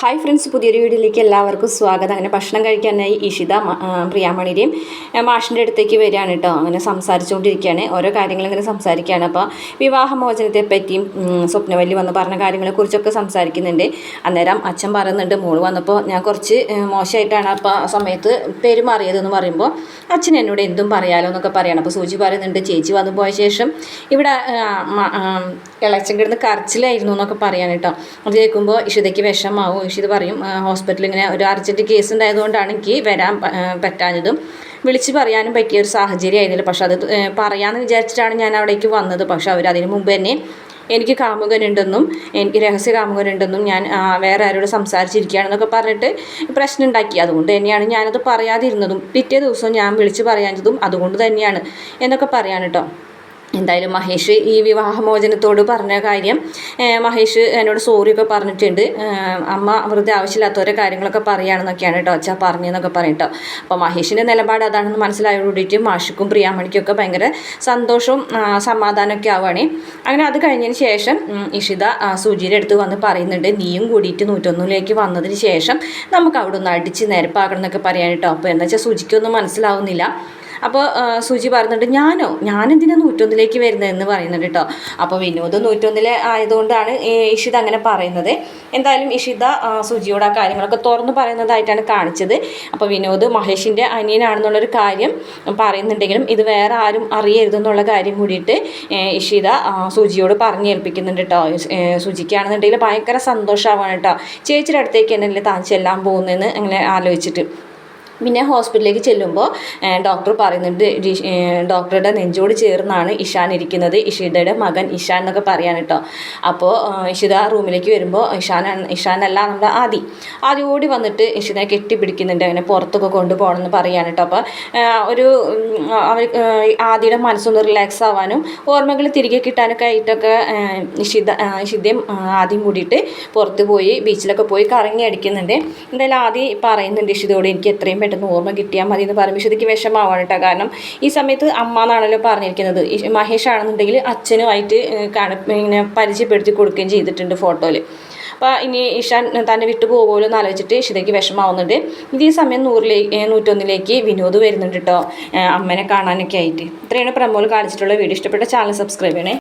Hi friends പുതിയൊരു വീഡിയോയിലേക്ക് എല്ലാവർക്കും സ്വാഗതം. അങ്ങനെ ഭക്ഷണം കഴിക്കാനായി ഇഷിത പ്രിയാമണിയുടെയും മാഷിന്റെ അടുത്തേക്ക് വരികയാണ് കേട്ടോ. അങ്ങനെ സംസാരിച്ചുകൊണ്ടിരിക്കുകയാണ്. ഓരോ കാര്യങ്ങൾ ഇങ്ങനെ സംസാരിക്കുകയാണ്. അപ്പോൾ വിവാഹമോചനത്തെ പറ്റിയും സ്വപ്നവല്ലി വന്ന് പറഞ്ഞ കാര്യങ്ങളെക്കുറിച്ചൊക്കെ സംസാരിക്കുന്നുണ്ട്. അന്നേരം അച്ഛൻ പറയുന്നുണ്ട് മോൾ വന്നപ്പോൾ ഞാൻ കുറച്ച് മോശമായിട്ടാണ് അപ്പോൾ ആ സമയത്ത് പെരുമാറിയതെന്ന് പറയുമ്പോൾ അച്ഛൻ എന്നോട് എന്തും പറയാലോ എന്നൊക്കെ പറയണം. അപ്പോൾ സൂചി പറയുന്നുണ്ട് ചേച്ചി വന്നു പോയ ശേഷം ഇവിടെ ഇളച്ചൻ കിടന്ന് കരച്ചിലായിരുന്നു എന്നൊക്കെ പറയാൻ കേട്ടോ. അത് കേൾക്കുമ്പോൾ ഇഷിതയ്ക്ക് വിഷമാവും ഇഷിത പറയും ഹോസ്പിറ്റലിൽ ഇങ്ങനെ ഒരു അർജന്റ് കേസ് ഉണ്ടായതുകൊണ്ടാണ് എനിക്ക് വരാൻ പറ്റാഞ്ഞതും വിളിച്ച് പറയാനും പറ്റിയ ഒരു സാഹചര്യം ആയിരുന്നില്ല. പക്ഷെ അത് പറയാമെന്ന് വിചാരിച്ചിട്ടാണ് ഞാൻ അവിടേക്ക് വന്നത്. പക്ഷെ അവർ അതിന് മുമ്പ് തന്നെ എനിക്ക് കാമുകനുണ്ടെന്നും എനിക്ക് രഹസ്യ കാമുകനുണ്ടെന്നും ഞാൻ വേറെ ആരോട് സംസാരിച്ചിരിക്കുകയാണെന്നൊക്കെ പറഞ്ഞിട്ട് പ്രശ്നം ഉണ്ടാക്കി. അതുകൊണ്ട് തന്നെയാണ് ഞാനത് പറയാതിരുന്നതും പിറ്റേ ദിവസം ഞാൻ വിളിച്ച് പറയാഞ്ഞതും അതുകൊണ്ട് തന്നെയാണ് എന്നൊക്കെ പറയാൻ കേട്ടോ എന്തായാലും മഹേഷ് ഈ വിവാഹമോചനത്തോട് പറഞ്ഞ കാര്യം മഹേഷ് എന്നോട് സോറിയൊക്കെ പറഞ്ഞിട്ടുണ്ട്. അമ്മ വെറുതെ ആവശ്യമില്ലാത്ത കാര്യങ്ങളൊക്കെ പറയുകയാണെന്നൊക്കെയാണ് കേട്ടോ അച്ഛാ പറഞ്ഞതെന്നൊക്കെ പറയും കേട്ടോ അപ്പോൾ മഹേഷിന്റെ നിലപാട് അതാണെന്ന് മനസ്സിലായോടിയിട്ട് മാഷിക്കും പ്രിയാമണിക്കൊക്കെ ഭയങ്കര സന്തോഷവും സമാധാനമൊക്കെ ആവുകയാണ്. അങ്ങനെ അത് കഴിഞ്ഞതിന് ശേഷം ഇഷിത സുജിയുടെ അടുത്ത് വന്ന് പറയുന്നുണ്ട് നീയും കൂടിയിട്ട് നൂറ്റൊന്നിലേക്ക് വന്നതിന് ശേഷം നമുക്ക് അവിടെ ഒന്ന് അടിച്ച് നിരപ്പാക്കണം എന്നൊക്കെ പറയാൻ കേട്ടോ. അപ്പോൾ എന്താ വെച്ചാൽ സുജിക്കൊന്നും മനസ്സിലാവുന്നില്ല. അപ്പോൾ സുജി പറയുന്നുണ്ട് ഞാനോ? ഞാനെന്തിനാ നൂറ്റൊന്നിലേക്ക് വരുന്നതെന്ന് പറയുന്നുണ്ട് കേട്ടോ അപ്പോൾ വിനോദ് നൂറ്റൊന്നിലെ ആയതുകൊണ്ടാണ് ഇഷിത അങ്ങനെ പറയുന്നത്. എന്തായാലും ഇഷിത സുജിയോട് ആ കാര്യങ്ങളൊക്കെ തുറന്നു പറയുന്നതായിട്ടാണ് കാണിച്ചത്. അപ്പോൾ വിനോദ് മഹേഷിന്റെ അനിയനാണെന്നുള്ളൊരു കാര്യം പറയുന്നുണ്ടെങ്കിലും ഇത് വേറെ ആരും അറിയരുതെന്നുള്ള കാര്യം കൂടിയിട്ട് ഇഷിത സുജിയോട് പറഞ്ഞേൽപ്പിക്കുന്നുണ്ട് കേട്ടോ സുജിക്കാണെന്നുണ്ടെങ്കിൽ ഭയങ്കര സന്തോഷമാവാണ് കേട്ടോ ചേച്ചിയുടെ അടുത്തേക്ക് എന്നല്ലേ താൻ ചെല്ലാൻ പോകുന്നതെന്ന് അങ്ങനെ ആലോചിച്ചിട്ട്. പിന്നെ ഹോസ്പിറ്റലിലേക്ക് ചെല്ലുമ്പോൾ ഡോക്ടർ പറയുന്നുണ്ട് ഡോക്ടറുടെ നെഞ്ചോട് ചേർന്നാണ് ഇഷാൻ ഇരിക്കുന്നത്. ഇഷിതയുടെ മകൻ ഇഷാൻ എന്നൊക്കെ പറയാൻ കേട്ടോ. അപ്പോൾ ഇഷിത റൂമിലേക്ക് വരുമ്പോൾ ഇഷാനാണ് ഇഷാനല്ല നമ്മുടെ ആദി. ആദി ഓടി വന്നിട്ട് ഇഷിതനെ കെട്ടിപ്പിടിക്കുന്നുണ്ട് അങ്ങനെ പുറത്തൊക്കെ കൊണ്ടുപോകണമെന്ന് പറയാൻ കേട്ടോ. അപ്പോൾ ഒരു അവർ ആദിയുടെ മനസ്സൊന്ന് റിലാക്സ് ആവാനും ഓർമ്മകൾ തിരികെ കിട്ടാനൊക്കെ ആയിട്ടൊക്കെ ഇഷിത ഇഷിതയും ആദ്യം കൂടിയിട്ട് പുറത്ത് പോയി ബീച്ചിലൊക്കെ പോയി കറങ്ങി അടിക്കുന്നുണ്ട്. എന്തായാലും ആദ്യം പറയുന്നുണ്ട് ഇഷിതയോട് എനിക്ക് എത്രയും പെട്ടെന്ന് ഓർമ്മ കിട്ടിയാൽ മതി എന്ന് പറയുമ്പോൾ വിശുദ്ധിക്ക് വിഷമാവാണ് കേട്ടോ. കാരണം ഈ സമയത്ത് അമ്മ എന്നാണല്ലോ പറഞ്ഞിരിക്കുന്നത്. മഹേഷ് ആണെന്നുണ്ടെങ്കിൽ അച്ഛനുമായിട്ട് ഇങ്ങനെ പരിചയപ്പെടുത്തി കൊടുക്കുകയും ചെയ്തിട്ടുണ്ട് ഫോട്ടോയിൽ. അപ്പോൾ ഇനി ഇഷാൻ തന്നെ വിട്ടു പോകുമല്ലോ എന്ന് ആലോചിച്ചിട്ട് ഇഷിതയ്ക്ക് വിഷമാവുന്നുണ്ട് ഇതേ സമയം നൂറിലേക്ക് നൂറ്റൊന്നിലേക്ക് വിനോദ് വരുന്നുണ്ട് കേട്ടോ. അമ്മനെ കാണാനൊക്കെ ആയിട്ട്. ഇത്രയാണ് പ്രമോൾ കാണിച്ചിട്ടുള്ള വീഡിയോ. ഇഷ്ടപ്പെട്ട ചാനൽ സബ്സ്ക്രൈബ് ചെയ്യണേ.